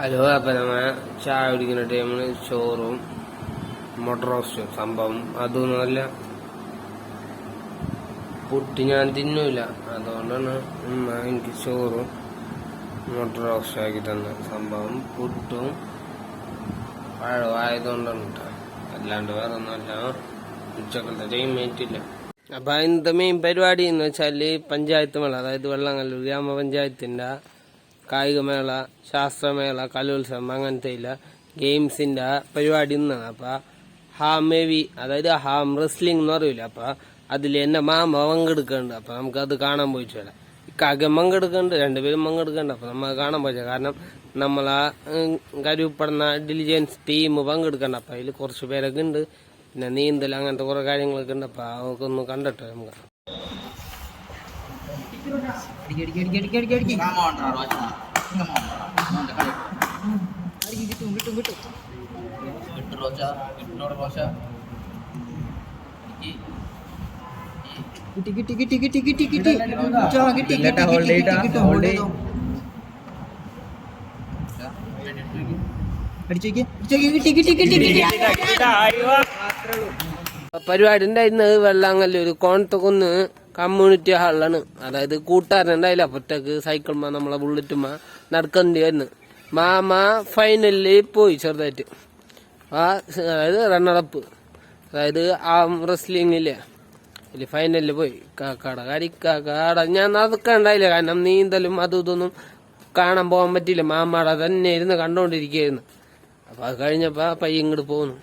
Hello അപ്പൊ നമ്മ ചായ കുടിക്കുന്ന ടൈമിൽ ചോറും മുട്ട റോസ്റ്റും സംഭവം അതൊന്നുമല്ല പുട്ടി ഞാൻ തിന്നൂല. അതുകൊണ്ടാണ് എനിക്ക് ചോറും മുട്ട റോസ്റ്റും ആക്കി തന്നത്. സംഭവം പുട്ടും പഴവും ആയതുകൊണ്ടാണ് കേട്ടോ അല്ലാണ്ട് വേറെ ഒന്നുമല്ല ഉച്ചക്കലത്തെ ടൈം ഏറ്റില്ല അപ്പൊ ഇന്നത്തെ മെയിൻ പരിപാടി എന്ന് വെച്ചാൽ പഞ്ചായത്ത് മേള അതായത് വെള്ളങ്ങല്ലൂർ ഗ്രാമപഞ്ചായത്തിന്റെ കായികമേള ശാസ്ത്രമേള കലോത്സവം അങ്ങനത്തെ ഇല്ല ഗെയിംസിന്റെ പരിപാടി ഇന്നാണ്. അപ്പൊ ഹാം മേവി അതായത് ഹാം റെസ്ലിംഗ് എന്ന് പറയൂല അപ്പൊ അതിൽ എന്റെ മാമ പങ്കെടുക്കുന്നുണ്ട് അപ്പൊ നമുക്ക് അത് കാണാൻ പോയിട്ട് വരാം. ഇക്കാകെ പങ്കെടുക്കുന്നുണ്ട് രണ്ടുപേരും പങ്കെടുക്കുന്നുണ്ട് അപ്പൊ നമ്മൾ കാണാൻ പോയ കാരണം നമ്മളാ കരുപ്പെടുന്ന ഡിലിജൻസ് ടീം പങ്കെടുക്കണ്ട. അപ്പൊ അതിൽ കുറച്ച് പേരൊക്കെ ഉണ്ട് പിന്നെ നീന്തൽ അങ്ങനത്തെ കുറെ കാര്യങ്ങളൊക്കെ ഉണ്ട് അപ്പൊ അതൊക്കെ ഒന്ന് കണ്ടിട്ടോ നമുക്ക്. കിട്ടി കിട്ടി കിട്ടി കിട്ടി കിട്ടി കിട്ടി ചോ, കിട്ടി കിട്ടി ഹോൾഡ് ചെയ്തോ പരിപാടി ഉണ്ടായിരുന്നത് വെള്ളാങ്ങല്ലൂര് കോണത്തുകുന്ന് കമ്മ്യൂണിറ്റി ഹാളിലാണ്. അതായത് കൂട്ടുകാരനുണ്ടായില്ല ഒറ്റയ്ക്ക് സൈക്കിൾമാ നമ്മളെ ബുള്ളറ്റുമ്മ നടക്കേണ്ടി വരുന്നു. മാമ ഫൈനലിൽ പോയി ചെറുതായിട്ട്. ആ അതായത് റണ്ണറപ്പ് അതായത് ആ റെസ്ലിങ്ങില്ലേ അതിൽ ഫൈനലിൽ പോയി. കാക്കാട കരിക്കാക്കാട ഞാൻ നടക്കണ്ടായില്ല കാരണം നീന്തലും അതും ഇതൊന്നും കാണാൻ പോകാൻ പറ്റിയില്ല. മാമാട തന്നെ ഇരുന്ന് കണ്ടോണ്ടിരിക്കുകയായിരുന്നു. അപ്പൊ അത് കഴിഞ്ഞപ്പോ പയ്യ ഇങ്ങോട്ട് പോകുന്നു